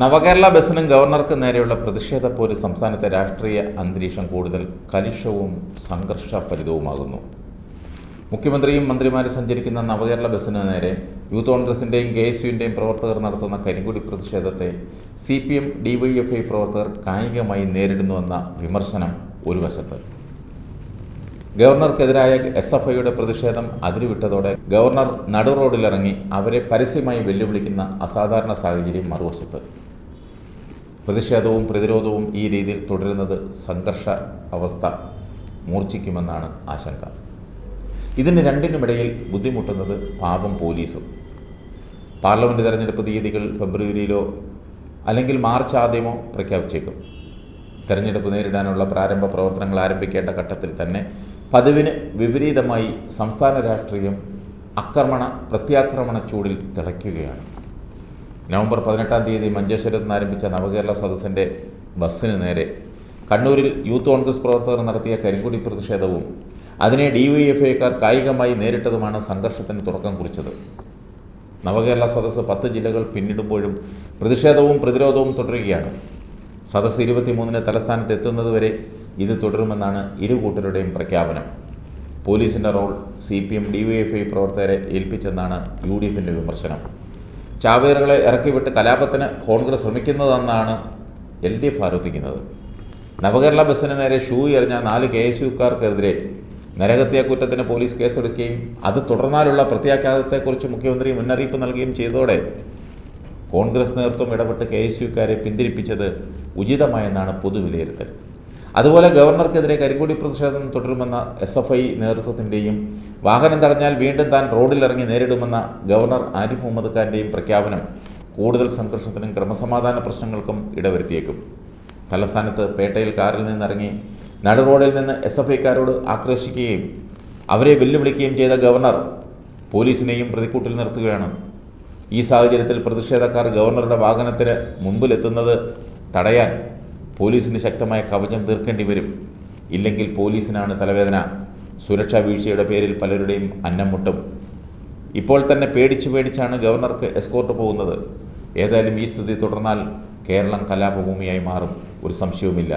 നവകേരള ബസ്സിനും ഗവർണർക്ക് നേരെയുള്ള പ്രതിഷേധ പോലും സംസ്ഥാനത്തെ രാഷ്ട്രീയ അന്തരീക്ഷം കൂടുതൽ കലുഷവും സംഘർഷഭരിതവുമാകുന്നു. മുഖ്യമന്ത്രിയും മന്ത്രിമാരും സഞ്ചരിക്കുന്ന നവകേരള ബസ്സിന് നേരെ യൂത്ത് കോൺഗ്രസിന്റെയും കെ എസ് യുവിന്റെയും പ്രവർത്തകർ നടത്തുന്ന കരിങ്കുടി പ്രതിഷേധത്തെ C P M D Y F I പ്രവർത്തകർ കായികമായി നേരിടുന്നുവെന്ന വിമർശനം ഒരു വശത്ത്. ഗവർണർക്കെതിരായ എസ് എഫ് ഐയുടെ പ്രതിഷേധം അതിരുവിട്ടതോടെ ഗവർണർ നടുറോഡിലിറങ്ങി അവരെ പരസ്യമായി വെല്ലുവിളിക്കുന്ന അസാധാരണ സാഹചര്യം മറുവശത്ത്. പ്രതിഷേധവും പ്രതിരോധവും ഈ രീതിയിൽ തുടരുന്നത് സംഘർഷ അവസ്ഥ മൂർച്ഛിക്കുമെന്നാണ് ആശങ്ക. ഇതിന് രണ്ടിനുമിടയിൽ ബുദ്ധിമുട്ടുന്നത് പാപം പോലീസും. പാർലമെന്റ് തെരഞ്ഞെടുപ്പ് തീയതികൾ ഫെബ്രുവരിയിലോ അല്ലെങ്കിൽ മാർച്ച് ആദ്യമോ പ്രഖ്യാപിച്ചേക്കും. തെരഞ്ഞെടുപ്പ് നേരിടാനുള്ള പ്രാരംഭ പ്രവർത്തനങ്ങൾ ആരംഭിക്കേണ്ട ഘട്ടത്തിൽ തന്നെ പതിവിന് വിപരീതമായി സംസ്ഥാന രാഷ്ട്രീയം ആക്രമണ പ്രത്യാക്രമണ ചൂടിൽ തിളയ്ക്കുകയാണ്. നവംബർ പതിനെട്ടാം തീയതി മഞ്ചേശ്വരത്ത് നിന്ന് ആരംഭിച്ച നവകേരള സദസ്സിന്റെ ബസ്സിന് നേരെ കണ്ണൂരിൽ യൂത്ത് കോൺഗ്രസ് പ്രവർത്തകർ നടത്തിയ കരിങ്കുടി പ്രതിഷേധവും അതിനെ ഡി വൈ എഫ് ഐക്കാർ കായികമായി നേരിട്ടതുമാണ് സംഘർഷത്തിന് തുടക്കം കുറിച്ചത്. നവകേരള സദസ്സ് പത്ത് ജില്ലകൾ പിന്നിടുമ്പോഴും പ്രതിഷേധവും പ്രതിരോധവും തുടരുകയാണ്. സദസ്സ് ഇരുപത്തിമൂന്നിന് തലസ്ഥാനത്ത് എത്തുന്നതുവരെ ഇത് തുടരുമെന്നാണ് ഇരു കൂട്ടരുടെയും പ്രഖ്യാപനം. പോലീസിന്റെ role C P M D Y F I പ്രവർത്തകരെ ഏൽപ്പിച്ചെന്നാണ് യു ഡി എഫിന്റെ വിമർശനം. ചാവേറുകളെ ഇറക്കിവിട്ട് കലാപത്തിന് കോൺഗ്രസ് ശ്രമിക്കുന്നതെന്നാണ് എൽ ഡി എഫ് ആരോപിക്കുന്നത്. നവകേരള ബസ്സിന് നേരെ ഷൂ എറിഞ്ഞ നാല് കെ എസ് യുക്കാർക്കെതിരെ നരഹത്യാ കുറ്റത്തിന് പോലീസ് കേസെടുക്കുകയും അത് തുടർന്നാലുള്ള പ്രത്യാഘാതത്തെക്കുറിച്ച് മുഖ്യമന്ത്രി മുന്നറിയിപ്പ് നൽകുകയും ചെയ്തതോടെ കോൺഗ്രസ് നേതൃത്വം ഇടപെട്ട് കെ എസ് യുക്കാരെ പിന്തിരിപ്പിച്ചത് ഉചിതമായെന്നാണ് പൊതുവിലയിരുത്തൽ. അതുപോലെ ഗവർണർക്കെതിരെ കരിങ്കൊടി പ്രതിഷേധം തുടരുമെന്ന എസ് എഫ് ഐ നേതൃത്വത്തിന്റെയും വാഹനം തടഞ്ഞാൽ വീണ്ടും താൻ റോഡിലിറങ്ങി നേരിടുമെന്ന ഗവർണർ ആരിഫ് മുഹമ്മദ് ഖാന്റെയും പ്രഖ്യാപനം കൂടുതൽ സംഘർഷത്തിനും ക്രമസമാധാന പ്രശ്നങ്ങൾക്കും ഇടവരുത്തിയേക്കും. തലസ്ഥാനത്ത് പേട്ടയിൽ കാറിൽ നിന്നിറങ്ങി നടു റോഡിൽ നിന്ന് എസ് എഫ് ഐക്കാരോട് ആക്രോശിക്കുകയും അവരെ വെല്ലുവിളിക്കുകയും ചെയ്ത ഗവർണർ പോലീസിനെയും പ്രതിക്കൂട്ടിൽ നിർത്തുകയാണ്. ഈ സാഹചര്യത്തിൽ പ്രതിഷേധക്കാർ ഗവർണറുടെ വാഹനത്തിന് മുമ്പിലെത്തുന്നത് തടയാൻ പോലീസിന് ശക്തമായ കവചം തീർക്കേണ്ടി വരും. ഇല്ലെങ്കിൽ പോലീസിനാണ് തലവേദന. സുരക്ഷാ വീഴ്ചയുടെ പേരിൽ പലരുടെയും അന്നം മുട്ടും. ഇപ്പോൾ തന്നെ പേടിച്ചു പേടിച്ചാണ് ഗവർണർക്ക് എസ്കോർട്ട് പോകുന്നത്. ഏതായാലും ഈ സ്ഥിതി തുടർന്നാൽ കേരളം കലാപഭൂമിയായി മാറും. ഒരു സംശയവുമില്ല.